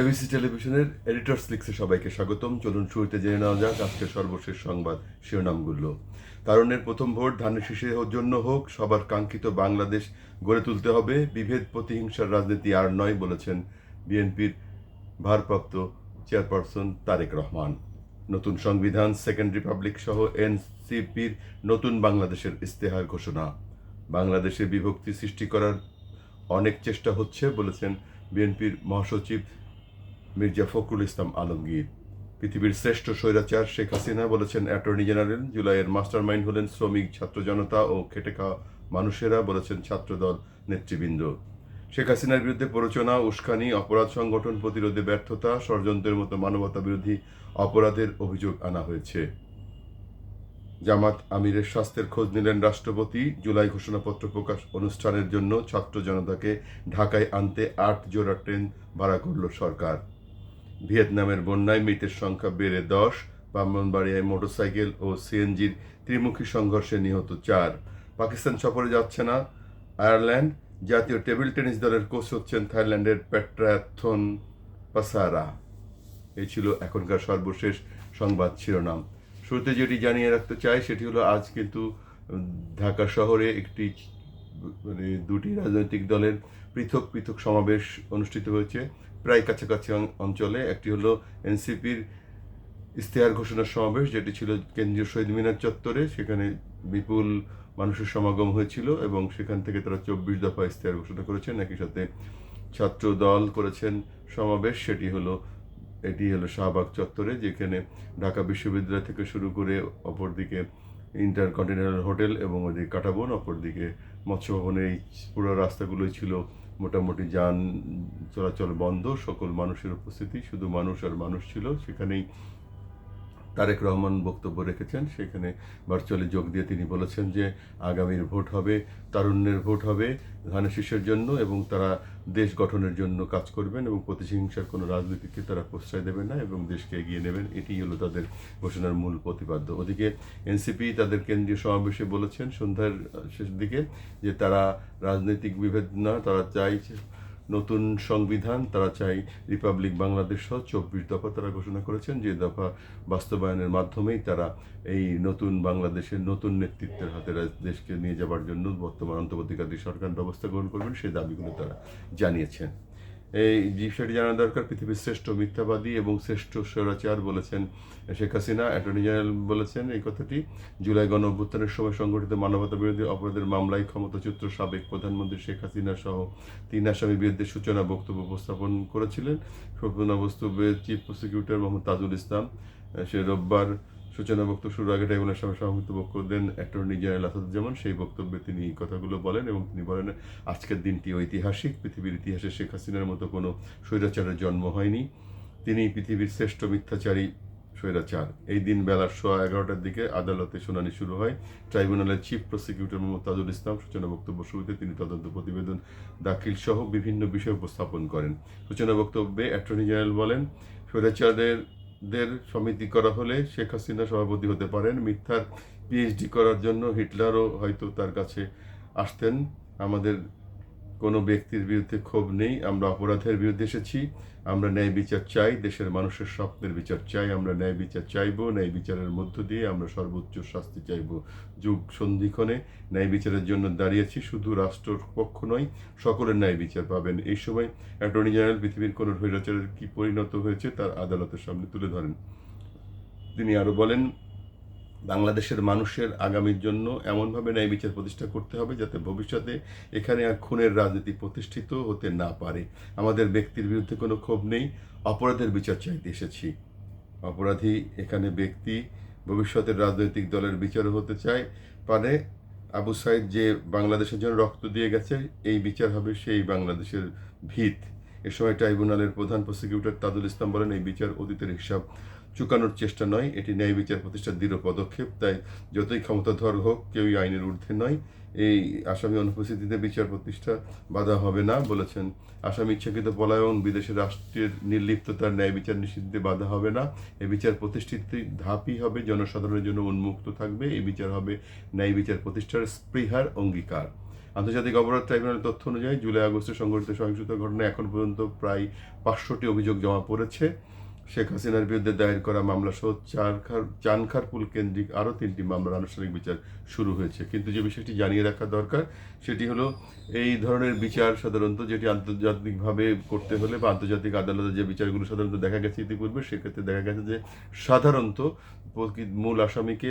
ABC টেলিভিশনের editors লিক্সে সবাইকে স্বাগতম। চলুন শুরুতে জেনে নেওয়া যাক আজকের সর্বশেষ সংবাদ শিরোনামগুলো। তারুণের প্রথম ভোট ধানের শীষের জন্য হোক, সবার কাঙ্ক্ষিত বাংলাদেশ গড়ে তুলতে হবে। বিভেদ, প্রতিহিংসার রাজনীতি আর নয় বলেছেন বিএনপির ভারপ্রাপ্ত চেয়ারপারসন তারেক রহমান। নতুন সংবিধান, সেকেন্ড রিপাবলিক সহ এনসিপির নতুন বাংলাদেশের ইস্তেহার ঘোষণা। বাংলাদেশে বিভক্তি সৃষ্টি করার অনেক চেষ্টা হচ্ছে বলেছেন বিএনপির মহাসচিব মির্জা ফখরুল ইসলাম আলমগীর। পৃথিবীর শ্রেষ্ঠ স্বৈরাচার শেখ হাসিনা বলেছেন অ্যাটর্নি জেনারেল। জুলাইয়ের মাস্টার মাইন্ড হলেন শ্রমিক, ছাত্র জনতা ও খেটে খাওয়া মানুষেরা বলেছেন ছাত্রদল নেতৃবৃন্দ। শেখ হাসিনার বিরুদ্ধে প্ররোচনা, উস্কানি, অপরাধ সংগঠন প্রতিরোধে ব্যর্থতা, ষড়যন্ত্রের মতো মানবতা বিরোধী অপরাধের অভিযোগ আনা হয়েছে। জামাত আমিরের স্বাস্থ্যের খোঁজ নিলেন রাষ্ট্রপতি। জুলাই ঘোষণাপত্র প্রকাশ অনুষ্ঠানের জন্য ছাত্র জনতাকে ঢাকায় আনতে আট জোড়া ট্রেন ভাড়া করল সরকার। ভিয়েতনামের বন্যায় মৃতের সংখ্যা বেড়ে দশ। ব্রাহ্মণবাড়িয়ায় মোটরসাইকেল ও সিএনজির ত্রিমুখী সংঘর্ষে নিহত চার। পাকিস্তান সফরে যাচ্ছে না। আয়ারল্যান্ড জাতীয় টেবিল টেনিস দলের কোচ হচ্ছেন থাইল্যান্ডের প্যাট্রাথন পাসারা। এই ছিল এখনকার সর্বশেষ সংবাদ শিরোনাম। শুরুতে যেটি জানিয়ে রাখতে চাই, সেটি হলো আজ কিন্তু ঢাকা শহরে একটি মানে দুটি রাজনৈতিক দলের পৃথক পৃথক সমাবেশ অনুষ্ঠিত হয়েছে। প্রায় কাছাকাছি অঞ্চলে একটি হলো এনসিপির ইস্তেহার ঘোষণার সমাবেশ, যেটি ছিল কেন্দ্রীয় শহীদ মিনার চত্বরে। সেখানে বিপুল মানুষের সমাগম হয়েছিল এবং সেখান থেকে তারা চব্বিশ দফা ইস্তেহার ঘোষণা করেছেন। একই সাথে ছাত্র দল করেছেন সমাবেশ। সেটি হলো এটি হলো শাহবাগ চত্বরে, যেখানে ঢাকা বিশ্ববিদ্যালয় থেকে শুরু করে অপরদিকে ইন্টারকন্টিনেন্টাল হোটেল এবং ওদিকে কাটাবন, অপরদিকে মৎস্য ভবনের এই পুরো রাস্তাগুলোই ছিল মোটামুটি যান চলাচল বন্ধ, সকল মানুষের উপস্থিতি, শুধু মানুষ আর মানুষ ছিল, সেখানেই তারেক রহমান বক্তব্য রেখেছেন। সেখানে ভার্চুয়ালি যোগ দিয়ে তিনি বলেছেন যে, আগামীর ভোট হবে, তারুণ্যের ভোট হবে ধানের শীষের জন্য এবং তারা দেশ গঠনের জন্য কাজ করবেন এবং প্রতিহিংসার কোনো রাজনীতিকে তারা প্রশ্রয় দেবেন না এবং দেশকে এগিয়ে নেবেন। এটি হলো তাদের ঘোষণার মূল প্রতিপাদ্য। ওদিকে এনসিপি তাদের কেন্দ্রীয় সমাবেশে বলেছেন সন্ধ্যার শেষ দিকে যে, তারা রাজনৈতিক বিভেদ না, তারা চাইছে নতুন সংবিধান, তারা চাই রিপাবলিক বাংলাদেশ সহ চব্বিশ দফা তারা ঘোষণা করেছেন। যে দফা বাস্তবায়নের মাধ্যমেই তারা এই নতুন বাংলাদেশের নতুন নেতৃত্বের হাতে দেশকে নিয়ে যাবার জন্য বর্তমান অন্তর্বর্তীকালীন সরকার ব্যবস্থা গ্রহণ করবেন সেই দাবিগুলো তারা জানিয়েছেন। এই বিষয়টি জানা দরকার, পৃথিবীর শ্রেষ্ঠ মিথ্যাবাদী এবং শ্রেষ্ঠ স্বৈরাচার বলেছেন শেখ হাসিনা। অ্যাটর্নি জেনারেল বলেছেন এই কথাটি। জুলাই গণ অভ্যুত্থানের সময় সংগঠিত মানবতা বিরোধী অপরাধের মামলায় ক্ষমতাচ্যুত সাবেক প্রধানমন্ত্রী শেখ হাসিনা সহ তিন আসামির বিরুদ্ধে সূচনা বক্তব্য উপস্থাপন করেছিলেন। সূচনা বক্তব্যে চিফ প্রসিকিউটর মোহাম্মদ তাজুল ইসলাম। সে রোববার সূচনা বক্তব্য শুরুর আগে ট্রাইব্যুনাল সামনে সংযুক্ত বক্তব্য দেন অ্যাটর্নি জেনারেল আসাদুজ্জামান সেই বক্তব্যে তিনি কথাগুলো বলেন এবং তিনি বলেন, আজকের দিনটি ঐতিহাসিক, পৃথিবীর ইতিহাসে শেখ হাসিনার মতো কোনো স্বৈরাচারের জন্ম হয়নি। তিনি পৃথিবীর শ্রেষ্ঠ মিথ্যাচারী স্বৈরাচার। এই দিন বেলার সোয়া এগারোটার দিকে আদালতে শুনানি শুরু হয়। ট্রাইব্যুনালের চিফ প্রসিকিউটর মোহাম্মদ তাজুল ইসলাম সূচনা বক্তব্য শুরুতে তিনি তদন্ত প্রতিবেদন দাখিল সহ বিভিন্ন বিষয় উপস্থাপন করেন। সূচনা বক্তব্যে অ্যাটর্নি জেনারেল বলেন স্বৈরাচারের দের সমিতি করা হলে শেখ হাসিনা সভাপতি হতে পারেন। মিথ্যার পিএইচডি করার জন্য হিটলারও হয়তো তার কাছে আসতেন। আমাদের কোনো ব্যক্তির বিরুদ্ধে ক্ষোভ নেই, আমরা অপরাধের বিরুদ্ধে এসেছি, আমরা ন্যায় বিচার চাই, দেশের মানুষের স্বপ্নের বিচার চাই, আমরা ন্যায় বিচার চাইব, ন্যায় বিচারের মধ্য দিয়ে আমরা সর্বোচ্চ শাস্তি চাইব। যুগ সন্ধিক্ষণে ন্যায় বিচারের জন্য দাঁড়িয়েছি, শুধু রাষ্ট্রের পক্ষ নয়, সকলের ন্যায় বিচার পাবেন। এই সময় অ্যাটর্নি জেনারেল পৃথিবীর কোনো স্বৈরাচারের কি পরিণত হয়েছে, তার আদালতের সামনে তুলে ধরেন। তিনি আরও বলেন বাংলাদেশের মানুষের আগামীর জন্য এমনভাবে ন্যায় বিচার প্রতিষ্ঠা করতে হবে যাতে ভবিষ্যতে এখানে আর খুনের রাজনীতি প্রতিষ্ঠিত হতে না পারে। আমাদের ব্যক্তির বিরুদ্ধে কোনো ক্ষোভ নেই। অপরাধের বিচার চাইতে এসেছি। অপরাধী এখানে ব্যক্তি ভবিষ্যতের রাজনৈতিক দলের বিচার হতে চায়। পারে আবু সাইদ যে বাংলাদেশের জন্য রক্ত দিয়ে গেছে, এই বিচার হবে সেই বাংলাদেশের ভিত। এ সময় ট্রাইব্যুনালের প্রধান প্রসিকিউটর তাদুল ইসলাম বলেন, এই বিচার অতীতের হিসাব। চুকানোর চেষ্টা নয়, এটি ন্যায় বিচার প্রতিষ্ঠার দৃঢ় পদক্ষেপ, তাই যতই ক্ষমতাধর হোক, কেউই আইনের ঊর্ধ্বে নয়। এই আসামি অনুপস্থিতিতে বিচার প্রতিষ্ঠা বাধা হবে না বলেছেন আসামি ইচ্ছাকৃত পলায়ন, বিদেশে রাষ্ট্রের নির্লিপ্ততার ন্যায় বিচার নিষিদ্ধে বাধা হবে না। এই বিচার প্রতিষ্ঠিত ধাপই হবে, জনসাধারণের জন্য উন্মুক্ত থাকবে। এই বিচার হবে ন্যায় বিচার প্রতিষ্ঠার স্পৃহার অঙ্গীকার। আন্তর্জাতিক অপরাধ ট্রাইব্যুনালের তথ্য অনুযায়ী জুলাই আগস্টে সংঘটিত সহিংসতার ঘটনায় এখন পর্যন্ত প্রায় পাঁচশোটি অভিযোগ জমা পড়েছে। শেখ হাসিনার বিরুদ্ধে দায়ের করা মামলা সহ চারখার চানখারপুল কেন্দ্রিক আরও তিনটি মামলার আনুষ্ঠানিক বিচার শুরু হয়েছে। কিন্তু যে বিষয়টি জানিয়ে রাখা দরকার, সেটি হলো এই ধরনের বিচার সাধারণত যেটি আন্তর্জাতিকভাবে করতে হলে বা আন্তর্জাতিক আদালতে যে বিচারগুলো সাধারণত দেখা গেছে ইতিপূর্বে, সেক্ষেত্রে দেখা গেছে যে সাধারণত মূল আসামিকে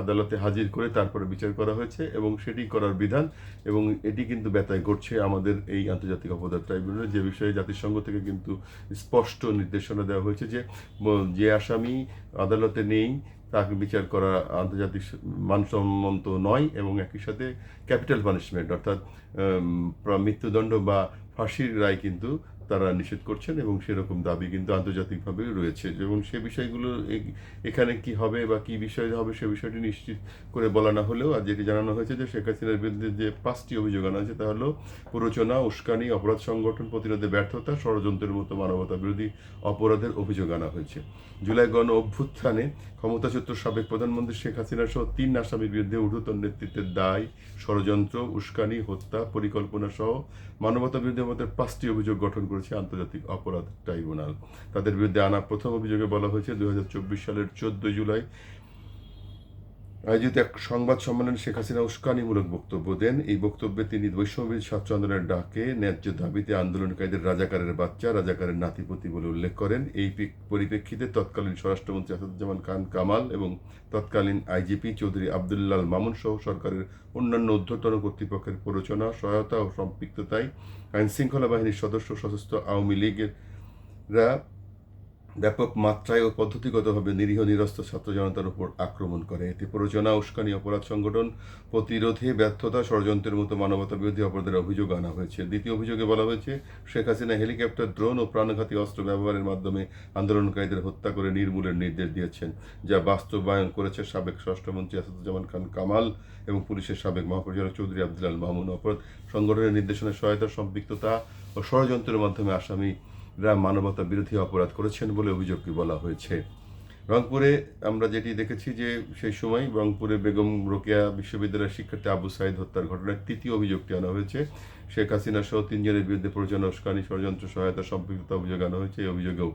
আদালতে হাজির করে তারপরে বিচার করা হয়েছে এবং সেটি করার বিধান এবং এটি কিন্তু ব্যথায় ঘটছে আমাদের এই আন্তর্জাতিক অপরাধ ট্রাইব্যুনালে। যে বিষয়ে জাতিসংঘ থেকে কিন্তু স্পষ্ট নির্দেশনা দেওয়া হয়েছে যে ম- যে আসামি আদালতে নেই, তাকে বিচার করা আন্তর্জাতিক মানসম্মত নয় এবং একই সাথে ক্যাপিটাল পানিশমেন্ট, অর্থাৎ মৃত্যুদণ্ড বা ফাঁসির রায় কিন্তু তারা নিষেধ করছেন এবং সেরকম দাবি কিন্তু আন্তর্জাতিকভাবে রয়েছে। এবং সে বিষয়গুলো এখানে কি হবে বা কি বিষয় হবে সে বিষয়টি নিশ্চিত করে বলা না হলেও আর যেটি জানানো হয়েছে যে শেখ হাসিনার বিরুদ্ধে যে পাঁচটি অভিযোগ আনা হয়েছে তা হলো প্ররোচনা, উস্কানি, অপরাধ সংগঠন প্রতিরোধে ব্যর্থতা, ষড়যন্ত্রের মতো মানবতা বিরোধী অপরাধের অভিযোগ আনা হয়েছে। জুলাই গণ অভ্যুত্থানে ক্ষমতাচ্যুত সাবেক প্রধানমন্ত্রী শেখ হাসিনা সহ তিন আসামির বিরুদ্ধে ঊর্ধ্বতন নেতৃত্বের দায়, ষড়যন্ত্র, উস্কানি, হত্যা, পরিকল্পনা সহ মানবতা বিরুদ্ধে আমাদের পাঁচটি অভিযোগ গঠন করেছে আন্তর্জাতিক অপরাধ ট্রাইব্যুনাল। তাদের বিরুদ্ধে আনা প্রথম অভিযোগে বলা হয়েছে, দুই হাজার চব্বিশ সালের চোদ্দ জুলাই আয়োজিত এক সংবাদ সম্মেলনে শেখ হাসিনা উস্কানিমূলক বক্তব্য দেন। এই বক্তব্যে তিনি ছাত্র আন্দোলনের ডাকে ন্যায্য দাবিতে আন্দোলনকারীদের রাজাকারের বাচ্চা, রাজাকারের নাতিপতি বলে উল্লেখ করেন। এই পরিপ্রেক্ষিতে তৎকালীন স্বরাষ্ট্রমন্ত্রী আসাদুজ্জামান খান কামাল এবং তৎকালীন আইজিপি চৌধুরী আবদুল্লাল মামুন সহ সরকারের অন্যান্য ঊর্ধ্বতন কর্তৃপক্ষের প্ররোচনা, সহায়তা ও সম্পৃক্ততায় আইন শৃঙ্খলা বাহিনীর সদস্য, সশস্ত্র আওয়ামী লীগেরা ব্যাপক মাত্রায় ও পদ্ধতিগতভাবে নিরীহ নিরস্ত্র ছাত্র জনতার উপর আক্রমণ করে। এতে প্ররোচনা, উস্কানি, অপরাধ সংগঠন, প্রতিরোধে ব্যর্থতা, ষড়যন্ত্রের মতো মানবতা বিরোধী অপরাধের অভিযোগ আনা হয়েছে। দ্বিতীয় অভিযোগে বলা হয়েছে, শেখ হাসিনা হেলিকপ্টার, ড্রোন ও প্রাণঘাতী অস্ত্র ব্যবহারের মাধ্যমে আন্দোলনকারীদের হত্যা করে নির্মূলের নির্দেশ দিয়েছেন, যা বাস্তবায়ন করেছে সাবেক স্বরাষ্ট্রমন্ত্রী আসাদুজ্জামান খান কামাল এবং পুলিশের সাবেক মহাপরিচালক চৌধুরী আব্দুল মামুন অপরাধ সংগঠনের নির্দেশনার সহায়তা, সম্পৃক্ততা ও ষড়যন্ত্রের মাধ্যমে আসামি মানবতা বিরোধী অপরাধ করেছেন বলে অভিযোগটি বলা হয়েছে। রংপুরে আমরা যেটি দেখেছি যে সেই সময় রংপুরে বেগম রোকেয়া বিশ্ববিদ্যালয়ের শিক্ষার্থী আবু সাইদ হত্যার ঘটনায় তৃতীয় অভিযোগটি আনা হয়েছে। শেখ হাসিনা সহ তিনজনের বিরুদ্ধে প্রয়োজন অস্কানি ষড়যন্ত্র সহায়তা, সম্পৃক্ততা অভিযোগ আনা হয়েছে। এই অভিযোগেও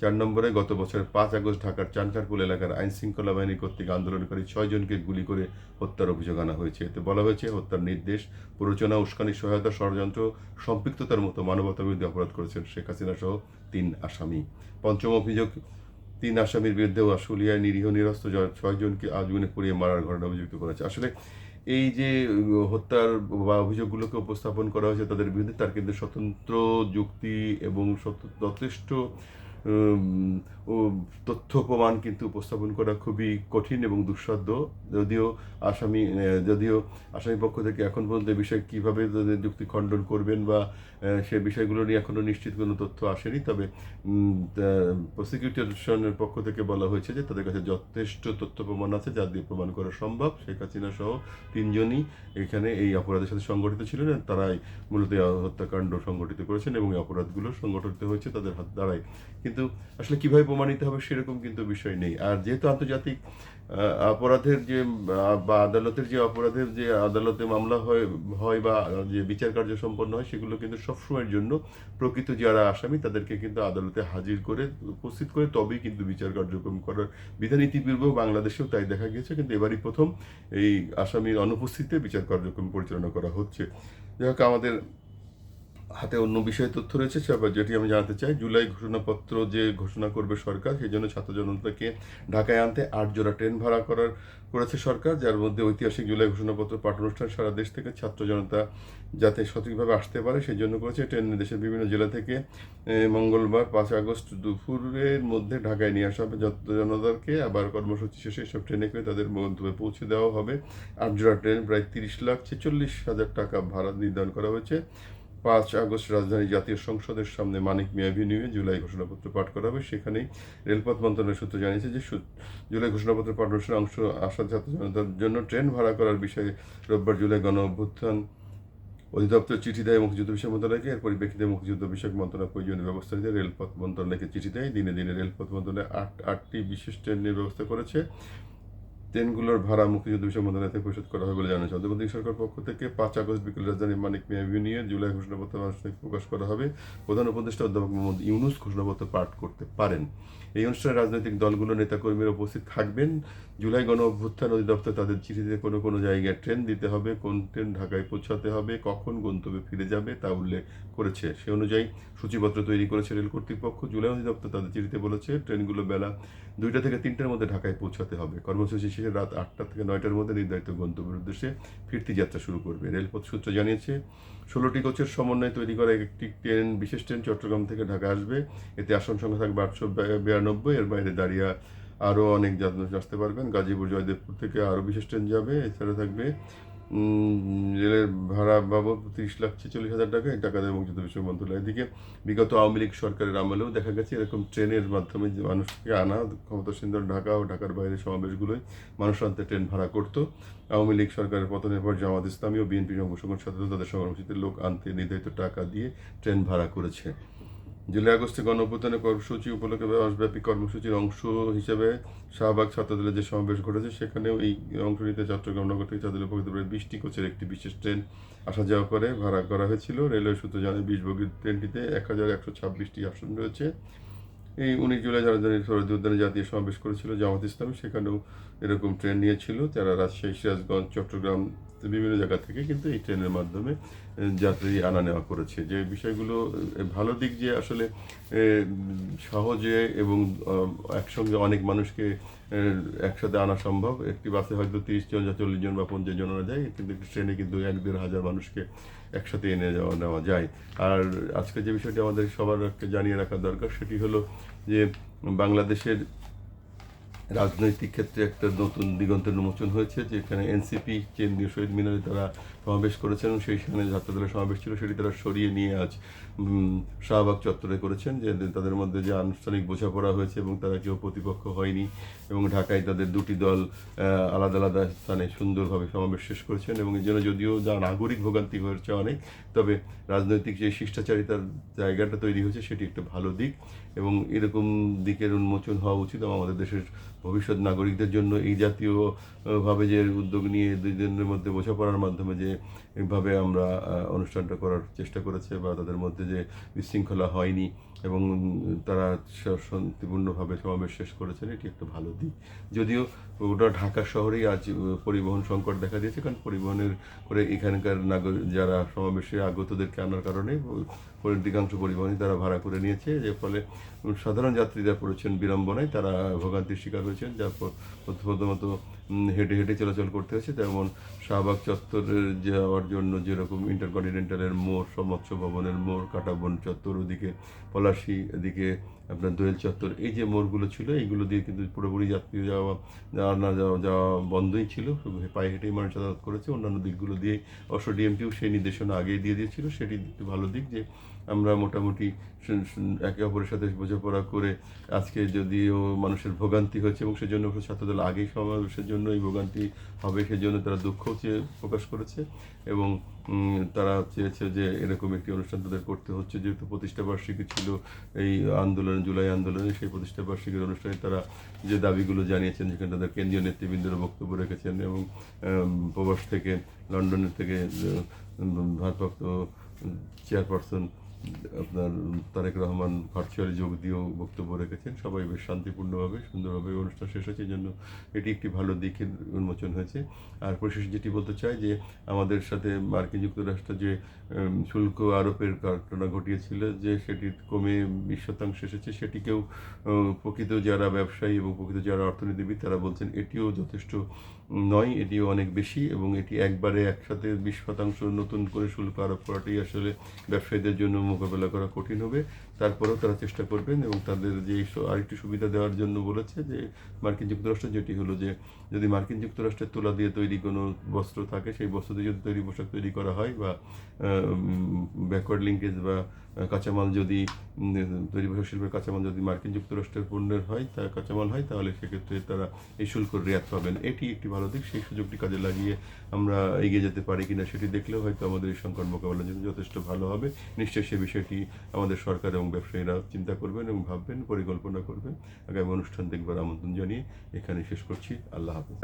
চার নম্বরে গত বছরের পাঁচ আগস্ট ঢাকার চানখারপুল এলাকার আইন শৃঙ্খলা বাহিনী কর্তৃক আন্দোলনকারী ছয়জনকে গুলি করে হত্যার অভিযোগ আনা হয়েছে। এতে বলা হয়েছে, হত্যার নির্দেশ, প্ররোচনা, উস্কানি, সহায়তা, ষড়যন্ত্র, সম্পৃক্ততার মতো মানবতা বিরোধী অপরাধ করেছেন শেখ হাসিনা সহ তিন আসামি। পঞ্চম অভিযোগ, তিন আসামির বিরুদ্ধেও আশুলিয়ায় নিরীহ নিরস্ত্র জ- ছয়জনকে আগুনে পুড়িয়ে মারার ঘটনা অভিযুক্ত করেছে। আসলে এই যে হত্যার বা অভিযোগগুলোকে উপস্থাপন করা হয়েছে, তাদের বিরুদ্ধে তার কিন্তু স্বতন্ত্র যুক্তি এবং যথেষ্ট তথ্য প্রমাণ কিন্তু উপস্থাপন করা খুবই কঠিন এবং দুঃসাধ্য। যদিও আসামি যদিও আসামি পক্ষ থেকে এখন পর্যন্ত বিষয়ে কীভাবে যুক্তি খণ্ডন করবেন বা সে বিষয়গুলো নিয়ে এখনও নিশ্চিত কোনো তথ্য আসেনি। তবে প্রসিকিউটরের পক্ষ থেকে বলা হয়েছে যে তাদের কাছে যথেষ্ট তথ্য প্রমাণ আছে যা দিয়ে প্রমাণ করা সম্ভব। শেখ হাসিনা সহ তিনজনই এখানে এই অপরাধের সাথে সংগঠিত ছিলেন তারাই মূলত হত্যাকাণ্ড সংগঠিত করেছেন এবং এই অপরাধগুলো সংগঠিত হয়েছে তাদের হাত দ্বারাই। কিন্তু আসলে কীভাবে প্রমাণিত হবে সেরকম কিন্তু বিষয় নেই। আর যেহেতু আন্তর্জাতিক অপরাধের যে বা আদালতের যে অপরাধের যে আদালতে মামলা হয় হয় বা যে বিচার কার্য সম্পন্ন হয়, সেগুলো কিন্তু সবসময়ের জন্য প্রকৃত যারা আসামি, তাদেরকে কিন্তু আদালতে হাজির করে, উপস্থিত করে তবেই কিন্তু বিচার কার্যক্রম করার বিধান ইতিপূর্বেও বাংলাদেশেও তাই দেখা গিয়েছে। কিন্তু এবারই প্রথম এই আসামির অনুপস্থিতিতে বিচার কার্যক্রম পরিচালনা করা হচ্ছে। যাই হোক, আমাদের হাতে অন্য বিষয়ে তথ্য রয়েছে যেটি আমি জানাতে চাই। জুলাই ঘোষণাপত্র যে ঘোষণা করবে সরকার, সেই জন্য ছাত্র জনতাকে ঢাকায় আনতে আট জোড়া ট্রেন ভাড়া করার করেছে সরকার, যার মধ্যে ঐতিহাসিক জুলাই ঘোষণাপত্র পাঠ অনুষ্ঠান সারা দেশ থেকে ছাত্র জনতা যাতে সঠিকভাবে আসতে পারে, সেই জন্য করেছে। ট্রেন দেশের বিভিন্ন জেলা থেকে মঙ্গলবার পাঁচ আগস্ট দুপুরের মধ্যে ঢাকায় নিয়ে আসা হবে। জনতাকে আবার কর্মসূচি শেষে সব ট্রেনে করে তাদের গন্তব্যে পৌঁছে দেওয়া হবে। আট জোড়া ট্রেন প্রায় তিরিশ লাখ ছেচল্লিশ হাজার টাকা ভাড়া নির্ধারণ করা হয়েছে। পাঁচ আগস্ট রাজধানী জাতীয় সংসদের সামনে মানিক মিয়া অ্যাভিনিউয়ে জুলাই ঘোষণাপত্র পাঠ করা হবে। সেখানেই রেলপথ মন্ত্রণালয় সূত্র জানিয়েছে যে জুলাই ঘোষণাপত্র পাঠ অনুষ্ঠানে অংশ আসা ছাত্র জনতার জন্য ট্রেন ভাড়া করার বিষয়ে রোববার জুলাই গণ অভ্যুত্থান অধিদপ্তর চিঠি দেয় মুক্তিযুদ্ধ বিষয় মন্ত্রণালয়কে। এর পরিপ্রেক্ষিতে মুক্তিযুদ্ধ বিষয়ক মন্ত্রণালয় প্রয়োজনীয় ব্যবস্থা নিতে রেলপথ মন্ত্রণালয়কে চিঠি দেয়। দিনে দিনে রেলপথ মন্ত্রণালয় আট আটটি বিশেষ ট্রেনের ব্যবস্থা করেছে। ট্রেনগুলোর ভাড়া মুক্তিযুদ্ধ বিষয় মন্ত্রণালয় পরিশোধ করা হবে বলে জানিয়েছে। অন্তর্বর্তী সরকার পক্ষ থেকে পাঁচ আগস্ট বিকেল রাজধানী মানিক মিয়া নিয়ে জুলাই ঘোষণাপত্র আনুষ্ঠানিক প্রকাশ করা হবে। প্রধান উপদেষ্টা অধ্যাপক মোহাম্মদ ইউনুস ঘোষণাপত্র পাঠ করতে পারেন। এই অনুষ্ঠানে রাজনৈতিক দলগুলোর নেতাকর্মীরা উপস্থিত থাকবেন। জুলাই গণ অভ্যুত্থান অধিদপ্তর তাদের চিঠিতে কোনো কোনো জায়গায় ট্রেন দিতে হবে, কোন ট্রেন ঢাকায় পৌঁছাতে হবে, কখন গন্তব্যে ফিরে যাবে তা উল্লেখ করেছে। সে অনুযায়ী সূচিপত্র তৈরি করেছে রেল কর্তৃপক্ষ। জুলাই অধিদপ্তর তাদের চিঠিতে বলেছে, ট্রেনগুলো বেলা দুইটা থেকে তিনটার মধ্যে ঢাকায় পৌঁছাতে হবে। কর্মসূচি শেষে রাত আটটা থেকে নয়টার মধ্যে নির্ধারিত গন্তব্যের উদ্দেশ্যে ফিরতি যাত্রা শুরু করবে। রেলপথ সূত্র জানিয়েছে, ষোলোটি কোচের সমন্বয়ে তৈরি করা একটি ট্রেন, বিশেষ ট্রেন চট্টগ্রাম থেকে ঢাকা আসবে। এতে আসন সংখ্যা থাকবে আটশো বিরানব্বই। এর বাইরে দাঁড়িয়ে আরও অনেক যাত্রী আসতে পারবেন। গাজীপুর, জয়দেবপুর থেকে আরও বিশেষ ট্রেন যাবে। এছাড়া থাকবে রেলের ভাড়া বাবদ তিরিশ লাখ ছেচল্লিশ হাজার টাকা এই টাকা এবং যুদ্ধ বিষয় মন্ত্রণালয় এদিকে বিগত আওয়ামী লীগ সরকারের আমলেও দেখা গেছে এরকম ট্রেনের মাধ্যমে যে মানুষকে আনা, ক্ষমতাসীনদের ঢাকা ও ঢাকার বাইরে সমাবেশগুলোয় মানুষ আনতে ট্রেন ভাড়া করতো। আওয়ামী লীগ সরকারের পতনের পর জামাত ইসলামী ও বিএনপি অংশগ্রহণ সাথে তাদের সংগ্রামসূচিতে লোক আনতে নির্ধারিত টাকা দিয়ে ট্রেন ভাড়া করেছে। জুলাই আগস্টে গণঅভ্যুত্থানের কর্মসূচি উপলক্ষে মাসব্যাপী কর্মসূচির অংশ হিসেবে শাহবাগ ছাত্রদলের যে সমাবেশ ঘটেছে, সেখানেও এই অংশ নিতে চট্টগ্রাম নগর থেকে ছাত্রদলের পক্ষ প্রায় বিশটি কোচের একটি বিশেষ ট্রেন আসা যাওয়া করে, ভাড়া করা হয়েছিল। রেলওয়ে সূত্র জানায়, বিশ বগির ট্রেনটিতে এক হাজার একশো ছাব্বিশটি আসন রয়েছে। এই উনিশ জুলাই রাজধানীর সরোজ উদ্যানে জাতীয় সমাবেশ করেছিল, জামাত ইসলামী, সেখানেও এরকম ট্রেন নিয়েছিল। তারা রাজশাহী, সিরাজগঞ্জ, চট্টগ্রাম, বিভিন্ন জায়গা থেকে কিন্তু এই ট্রেনের মাধ্যমে যাত্রী আনা নেওয়া করেছে। যে বিষয়গুলো ভালো দিক যে আসলে সহজে এবং একসঙ্গে অনেক মানুষকে একসাথে আনা সম্ভব। একটি বাসে হয়তো তিরিশ জন, চল্লিশ জন বা পঞ্চাশ জন আনা যায় কিন্তু ট্রেনে কিন্তু এক দেড় হাজার মানুষকে একসাথে এনে যাওয়া নেওয়া যায়। আর আজকে যে বিষয়টি আমাদের সবার জানিয়ে রাখা দরকার, সেটি হলো যে বাংলাদেশের রাজনৈতিক ক্ষেত্রে একটা নতুন দিগন্তের উন্মোচন হয়েছে, যেখানে এনসিপি, কেন্দ্রীয় শহীদ মিনারে তারা সমাবেশ করেছেন সেই সেখানে ছাত্রদলের সমাবেশ ছিল সেটি তারা সরিয়ে নিয়ে আজ শাহবাগ চত্বরে করেছেন, যে তাদের মধ্যে যে আনুষ্ঠানিক বোঝাপড়া হয়েছে এবং তারা কেউ প্রতিপক্ষ হয়নি এবং ঢাকায় তাদের দুটি দল আলাদা আলাদা স্থানে সুন্দরভাবে সমাবেশ শেষ করেছেন এবং এই জন্য যদিও যা নাগরিক ভোগান্তি হয়েছে অনেক, তবে রাজনৈতিক যে শিষ্টাচারিতার জায়গাটা তৈরি হয়েছে সেটি একটা ভালো দিক এবং এরকম দিকের উন্মোচন হওয়া উচিত আমাদের দেশের ভবিষ্যৎ নাগরিকদের জন্য এই জাতীয় আহ, ভাবে যে উদ্যোগ নিয়ে দুই দিনের মধ্যে বোঝাপড়ার মাধ্যমে যে এইভাবে আমরা অনুষ্ঠানটা করার চেষ্টা করেছে বা তাদের মধ্যে যে বিশৃঙ্খলা হয়নি এবং তারা শান্তিপূর্ণভাবে সমাবেশ শেষ করেছেন এটি একটা ভালো দিক। যদিও ওটা ঢাকা শহরেই আজ পরিবহন সংকট দেখা দিয়েছে কারণ পরিবহনের করে এখানকার নাগরিক যারা সমাবেশে আগতদেরকে আনার কারণে অধিকাংশ পরিবহনই তারা ভাড়া করে নিয়েছে, যে ফলে সাধারণ যাত্রীরা পড়েছেন বিড়ম্বনায়, তারা ভোগান্তির শিকার হয়েছেন যার পর প্রথমত হেঁটে হেঁটে চলাচল করতে হয়েছে। তেমন শাহবাগ চত্বরের যাওয়ার জন্য যেরকম ইন্টারকন্টিনেন্টালের মোড় সমৎস ভবনের মোড়, কাটাবন চত্বর, ওদিকে পলাশি, এদিকে আপনার দোয়েল চত্বর, এই যে মোড়গুলো ছিল, এইগুলো দিয়ে কিন্তু পুরোপুরি যাত্রী যাওয়া, আনা যাওয়া যাওয়া বন্ধই ছিল। পায়ে হেঁটেই মানুষ যাতায়াত করেছে। অন্যান্য দিকগুলো দিয়ে অবশ্য ডিএমপিও সেই নির্দেশনা আগেই দিয়ে দিয়েছিল। সেটি ভালো দিক যে আমরা মোটামুটি একে অপরের সাথে বোঝাপড়া করে আজকে যদিও মানুষের ভোগান্তি হয়েছে এবং সেজন্য ছাত্রদল আগেই সমাবেশের জন্য এই ভোগান্তি হবে, সেজন্য তারা দুঃখ প্রকাশ করেছে এবং তারা চেয়েছে যে এরকম একটি অনুষ্ঠান তাদের করতে হচ্ছে। যেহেতু প্রতিষ্ঠা বার্ষিকী ছিল, এই আন্দোলন, জুলাই আন্দোলনে সেই প্রতিষ্ঠা বার্ষিকীর অনুষ্ঠানে তারা যে দাবিগুলো জানিয়েছেন, যেখানে তাদের কেন্দ্রীয় নেতৃবৃন্দের বক্তব্য রেখেছেন এবং প্রবাস থেকে, লন্ডনের থেকে ভারপ্রাপ্ত চেয়ারপারসন আপনার তারেক রহমান ভার্চুয়ালি যোগ দিয়েও বক্তব্য রেখেছেন। সবাই বেশ শান্তিপূর্ণভাবে সুন্দরভাবে অনুষ্ঠান শেষ হয়েছে। জন্য এটি একটি ভালো দিকের উন্মোচন হয়েছে। আর পরিশেষে যেটি বলতে চাই যে, আমাদের সাথে মার্কিন যুক্তরাষ্ট্র যে শুল্ক আরোপের ঘটনা ঘটিয়েছিল যে, সেটি কমে বিশ শতাংশ এসেছে। সেটিকেও প্রকৃত যারা ব্যবসায়ী এবং প্রকৃত যারা অর্থনীতিবিদ, তারা বলছেন এটিও যথেষ্ট নয়, এটিও অনেক বেশি এবং এটি একবারে একসাথে বিশ শতাংশ নতুন করে শুল্ক আরোপ করাটাই আসলে ব্যবসায়ীদের জন্য মোকাবেলা করা কঠিন হবে। তারপরেও তারা চেষ্টা করবেন এবং তাদের যে আরেকটি সুবিধা দেওয়ার জন্য বলেছে যে মার্কিন যুক্তরাষ্ট্র, যেটি হলো যে যদি মার্কিন যুক্তরাষ্ট্রের তুলা দিয়ে তৈরি কোনো বস্ত্র থাকে, সেই বস্ত্র দিয়ে যদি তৈরি পোশাক তৈরি করা হয় বা ব্যাকওয়ার্ড লিঙ্কেজ বা কাঁচামাল যদি তৈরি পোশাক শিল্পের কাঁচামাল যদি মার্কিন যুক্তরাষ্ট্রের পণ্যের হয়, তা কাঁচামাল হয়, তাহলে সেক্ষেত্রে তারা এই শুল্ক রেয়াত পাবেন। এটি একটি ভালো দিক, সেই সুযোগটি কাজে লাগিয়ে আমরা এগিয়ে যেতে পারি কিনা সেটি দেখলেও হয়তো আমাদের এই সংকট মোকাবেলার জন্য যথেষ্ট ভালো হবে। নিশ্চয়ই সে বিষয়টি আমাদের সরকার এবং ব্যবসায়ীরা চিন্তা করবেন এবং ভাববেন, পরিকল্পনা করবেন। আগামী অনুষ্ঠান দেখবার আমন্ত্রণ জানিয়ে এখানে শেষ করছি। আল্লাহ হাফিজ।